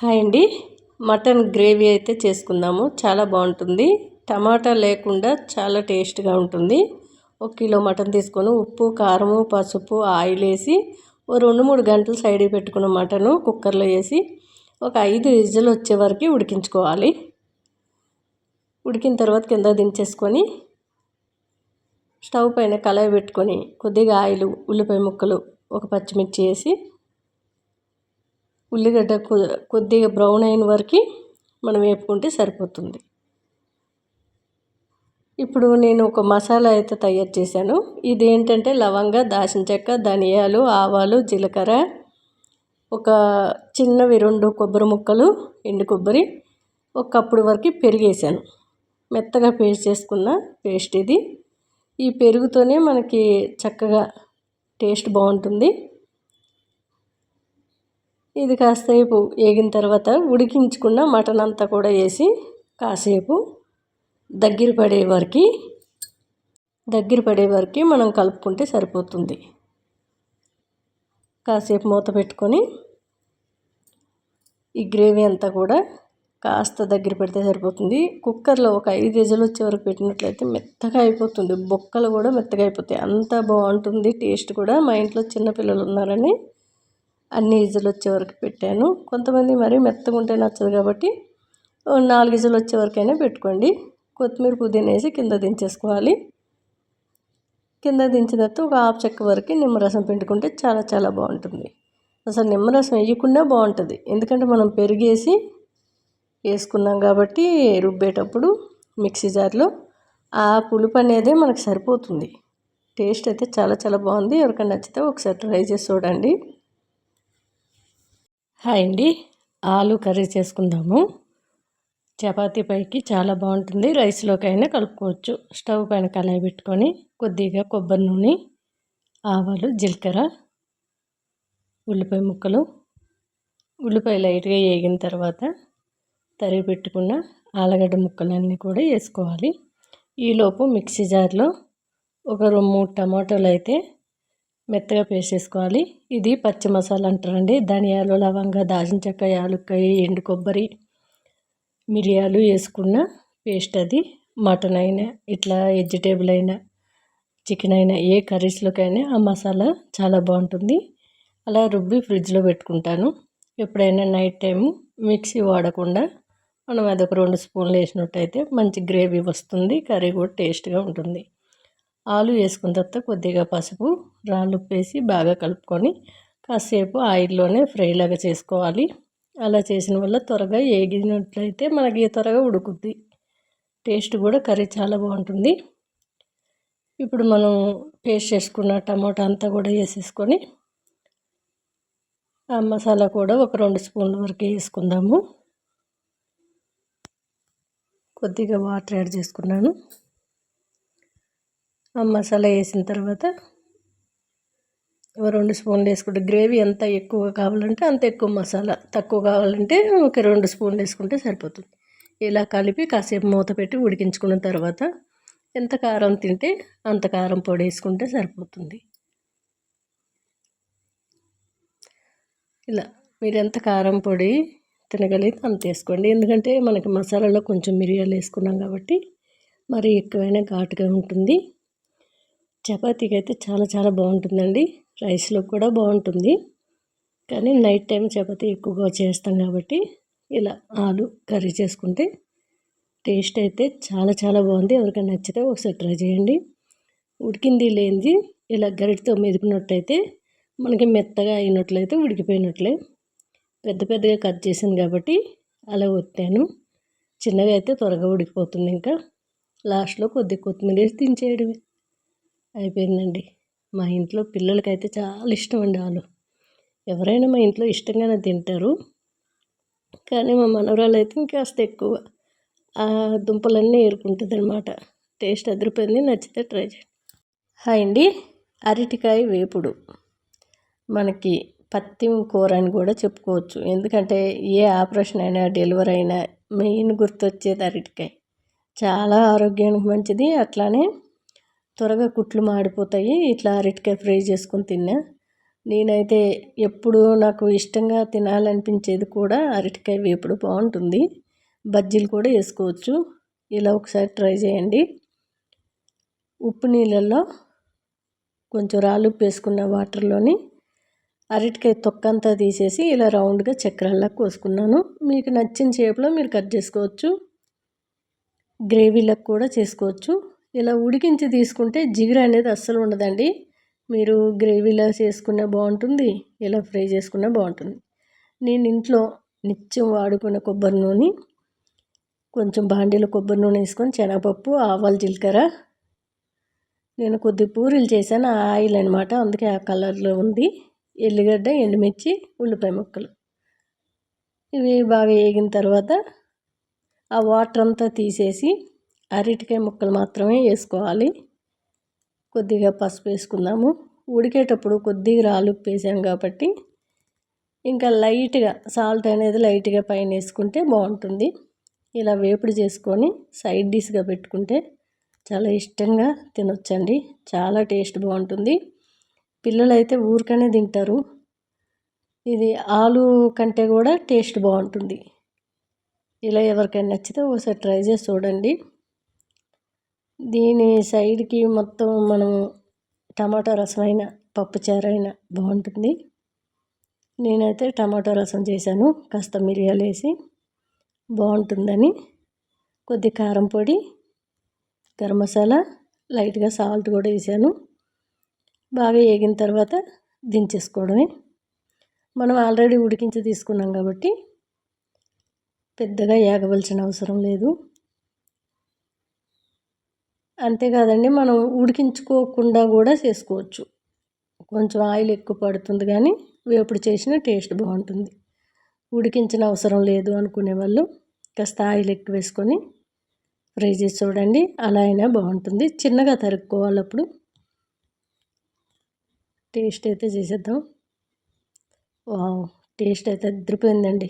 Hi అండి. Mutton gravy అయితే చేసుకుందాము. చాలా బాగుంటుంది. టమాటా లేకుండా చాలా టేస్ట్గా ఉంటుంది. ఒక కిలో మటన్ తీసుకొని ఉప్పు కారము పసుపు ఆయిల్ వేసి ఓ రెండు మూడు గంటలు సైడ్ పెట్టుకున్న మటను కుక్కర్లో వేసి ఒక ఐదు విజిల్ వచ్చే వరకు ఉడికించుకోవాలి. ఉడికిన తర్వాత కింద దించేసుకొని స్టవ్ పైన కళాయి పెట్టుకొని కొద్దిగా ఆయిల్ ఉల్లిపాయ ముక్కలు ఒక పచ్చిమిర్చి వేసి ఉల్లిగడ్డ కొద్దిగా బ్రౌన్ అయిన వరకు మనం వేపుకుంటే సరిపోతుంది. ఇప్పుడు నేను ఒక మసాలా అయితే తయారు చేశాను. ఇది ఏంటంటే లవంగ దాల్చిన చెక్క ధనియాలు ఆవాలు జీలకర్ర ఒక చిన్నవి రెండు కొబ్బరి ముక్కలు ఎండు కొబ్బరి ఒక కప్పుడు వరకు పెరిగేసాను మెత్తగా పేస్ట్ చేసుకున్న పేస్ట్ ఇది. ఈ పెరుగుతోనే మనకి చక్కగా టేస్ట్ బాగుంటుంది. ఇది కాసేపు వేగిన తర్వాత ఉడికించుకున్న మటన్ అంతా కూడా వేసి కాసేపు దగ్గర పడే వరకు దగ్గర పడే వరకు మనం కలుపుకుంటే సరిపోతుంది. కాసేపు మూత పెట్టుకొని ఈ గ్రేవీ అంతా కూడా కాస్త దగ్గర పెడితే సరిపోతుంది. కుక్కర్లో ఒక ఐదు విజులు వచ్చే వరకు పెట్టినట్లయితే మెత్తగా అయిపోతుంది. బొక్కలు కూడా మెత్తగా అయిపోతాయి. అంత బాగుంటుంది. టేస్ట్ కూడా మా ఇంట్లో చిన్నపిల్లలు ఉన్నారని అన్ని ఈజులు వచ్చే వరకు పెట్టాను. కొంతమంది మరీ మెత్తగా ఉంటే నచ్చదు కాబట్టి నాలుగు ఈజులు వచ్చే వరకైనా పెట్టుకోండి. కొత్తిమీర పుదీనా వేసి కింద దించేసుకోవాలి. కింద దించిన తర్వాత ఒక ఆఫ్ చెక్క వరకు నిమ్మరసం పిండుకుంటే చాలా చాలా బాగుంటుంది. అసలు నిమ్మరసం వేయకుండా బాగుంటుంది. ఎందుకంటే మనం పెరిగేసి వేసుకున్నాం కాబట్టి రుబ్బేటప్పుడు మిక్సీ జార్లో ఆ పులుపు అనేది మనకు సరిపోతుంది. టేస్ట్ అయితే చాలా చాలా బాగుంది. ఎవరికైనా నచ్చితే ఒకసారి ట్రై చేసి చూడండి. హాయ్ అండి. ఆలు కర్రీ చేసుకుందాము. చపాతీ పైకి చాలా బాగుంటుంది. రైస్లోకైనా కలుపుకోవచ్చు. స్టవ్ పైన కళాయి పెట్టుకొని కొద్దిగా కొబ్బరి నూనె ఆవాలు జీలకర్ర ఉల్లిపాయ ముక్కలు ఉల్లిపాయ లైట్గా వేగిన తర్వాత తరిగి పెట్టుకున్న ఆలుగడ్డ ముక్కలన్నీ కూడా వేసుకోవాలి. ఈలోపు మిక్సీ జార్లో ఒక రెండు మూడు టమాటోలు అయితే మెత్తగా పేస్ట్ చేసుకోవాలి ఇది పచ్చి మసాలా అంటారండి. ధనియాలు లవంగ దాల్చిన చెక్క యాలక్కాయ ఎండు కొబ్బరి మిరియాలు వేసుకున్న పేస్ట్ అది. మటన్ అయినా ఇట్లా వెజిటేబుల్ అయినా చికెన్ అయినా ఏ కర్రీస్లోకైనా ఆ మసాలా చాలా బాగుంటుంది. అలా రుబ్బి ఫ్రిడ్జ్లో పెట్టుకుంటాను. ఎప్పుడైనా నైట్ టైం మిక్సీ వాడకుండా మనం అదొక రెండు స్పూన్లు వేసినట్టయితే మంచి గ్రేవీ వస్తుంది కర్రీ కూడా టేస్ట్గా ఉంటుంది. ఆలు వేసుకున్న తర్వాత కొద్దిగా పసుపు రాళ్ళు వేసి బాగా కలుపుకొని కాసేపు ఆయిల్లోనే ఫ్రైలాగా చేసుకోవాలి. అలా చేసిన వల్ల త్వరగా ఏగినట్లయితే మనకి త్వరగా ఉడుకుద్ది. టేస్ట్ కూడా కర్రీ చాలా బాగుంటుంది. ఇప్పుడు మనం పేస్ట్ చేసుకున్న టమాటా అంతా కూడా వేసేసుకొని ఆ మసాలా కూడా ఒక రెండు స్పూన్ల వరకు వేసుకుందాము. కొద్దిగా వాటర్ యాడ్ చేసుకున్నాను. ఆ మసాలా వేసిన తర్వాత రెండు స్పూన్లు వేసుకుంటే గ్రేవీ ఎంత ఎక్కువ కావాలంటే అంత ఎక్కువ మసాలా తక్కువ కావాలంటే ఒక రెండు స్పూన్లు వేసుకుంటే సరిపోతుంది. ఇలా కలిపి కాసేపు మూత పెట్టి ఉడికించుకున్న తర్వాత ఎంత కారం తింటే అంత కారం పొడి వేసుకుంటే సరిపోతుంది. ఇలా మీరు ఎంత కారం పొడి తినగలిగితే అంత వేసుకోండి. ఎందుకంటే మనకి మసాలాలో కొంచెం మిరియాలు వేసుకున్నాం కాబట్టి మరి ఎక్కువైనా ఘాటుగా ఉంటుంది. చపాతీకి అయితే చాలా చాలా బాగుంటుందండి. రైస్లో కూడా బాగుంటుంది కానీ నైట్ టైం చపాతి ఎక్కువగా చేస్తాం కాబట్టి ఇలా ఆలు కర్రీ చేసుకుంటే టేస్ట్ అయితే చాలా చాలా బాగుంది ఎవరికైనా నచ్చితే ఒకసారి ట్రై చేయండి. ఉడికింది లేనిది ఇలా గరిటతో మెదిపినట్టయితే మనకి మెత్తగా అయినట్లయితే ఉడికిపోయినట్లే. పెద్ద పెద్దగా కట్ చేసాను కాబట్టి అలా ఒత్తాను. చిన్నగా అయితే త్వరగా ఉడికిపోతుంది ఇంకా. లాస్ట్లో కొద్ది కొత్తిమీర వేసి దించేయడమే. అయిపోయిందండి. మా ఇంట్లో పిల్లలకైతే చాలా ఇష్టం అండి ఆలు. ఎవరైనా మా ఇంట్లో ఇష్టంగానే తింటారు. కానీ మా మనవరాలు అయితే ఇంకాస్త ఎక్కువ. ఆ దుంపలన్నీ ఏరుకుంటుంది అనమాట టేస్ట్ అదిరిపోయింది నచ్చితే ట్రై చేయండి. హాయ్ అండి అరటికాయ వేపుడు. మనకి పత్తి కూర అని కూడా చెప్పుకోవచ్చు. ఎందుకంటే ఏ ఆపరేషన్ అయినా డెలివరీ అయినా మెయిన్ గుర్తొచ్చేది అరటికాయ. చాలా ఆరోగ్యానికి మంచిది. అట్లానే త్వరగా కుట్లు మాడిపోతాయి. ఇట్లా అరటికాయ ఫ్రై చేసుకొని తిన్నా. నేనైతే ఎప్పుడు నాకు ఇష్టంగా తినాలనిపించేది కూడా అరటికాయ వేపుడు బాగుంటుంది. బజ్జీలు కూడా వేసుకోవచ్చు. ఇలా ఒకసారి ట్రై చేయండి. ఉప్పు నీళ్ళల్లో కొంచెం రాళ్ళుప్పు వేసుకున్న వాటర్లోని అరటికాయ తొక్కంతా తీసేసి ఇలా రౌండ్గా చక్రాల్లా కోసుకున్నాను. మీకు నచ్చిన షేప్లో మీరు కట్ చేసుకోవచ్చు. గ్రేవీలకు కూడా చేసుకోవచ్చు. ఇలా ఉడికించి తీసుకుంటే జిగురు అనేది అస్సలు ఉండదండి. మీరు గ్రేవీలా చేసుకున్నా బాగుంటుంది ఇలా ఫ్రై చేసుకున్నా బాగుంటుంది. నేను ఇంట్లో నిత్యం వాడుకునే కొబ్బరి నూనె కొంచెం బాండీలో కొబ్బరి నూనె వేసుకొని శనగపప్పు ఆవాలు జీలకర్ర. నేను కొద్ది పూరీలు చేశాను ఆ ఆయిల్ అనమాట అందుకే ఆ కలర్లో ఉంది. ఎల్లిగడ్డ ఎండుమిర్చి ఉల్లిపాయ ముక్కలు. ఇవి బాగా వేగిన తర్వాత ఆ వాటర్ అంతా తీసేసి అరటికాయ ముక్కలు మాత్రమే వేసుకోవాలి. కొద్దిగా పసుపు వేసుకుందాము. ఉడికేటప్పుడు కొద్దిగా రాళ్ళు ఉప్పేసాం కాబట్టి ఇంకా లైట్గా సాల్ట్ అనేది లైట్గా పైన వేసుకుంటే బాగుంటుంది. ఇలా వేపుడు చేసుకొని సైడ్ డిష్గా పెట్టుకుంటే చాలా ఇష్టంగా తినొచ్చండి. చాలా టేస్ట్ బాగుంటుంది. పిల్లలు అయితే ఊరికనే తింటారు. ఇది ఆలు కంటే కూడా టేస్ట్ బాగుంటుంది. ఇలా ఎవరికైనా నచ్చితే ఒకసారి ట్రై చేసి చూడండి. దీని సైడ్కి మొత్తం మనం టమాటా రసం అయినా పప్పుచారు అయినా బాగుంటుంది నేనైతే టమాటా రసం చేశాను. కాస్త మిరియాలు వేసి బాగుంటుందని కొద్ది కారం పొడి గరం మసాలా లైట్గా సాల్ట్ కూడా వేసాను. బాగా వేగిన తర్వాత దించేసుకోవడమే. మనం ఆల్రెడీ ఉడికించి తీసుకున్నాం కాబట్టి పెద్దగా ఏగవలసిన అవసరం లేదు. అంతేకాదండి మనం ఉడికించుకోకుండా కూడా చేసుకోవచ్చు. కొంచెం ఆయిల్ ఎక్కువ పడుతుంది కానీ వేపుడు చేసిన టేస్ట్ బాగుంటుంది. ఉడికించిన అవసరం లేదు అనుకునే వాళ్ళు కాస్త ఆయిల్ ఎక్కువ వేసుకొని ఫ్రై చేసి చూడండి అలా అయినా బాగుంటుంది. చిన్నగా తరుక్కోవాలి అప్పుడు టేస్ట్ అయితే చేసేద్దాం. వావ్ టేస్ట్ అయితే అద్దరిపోయిందండి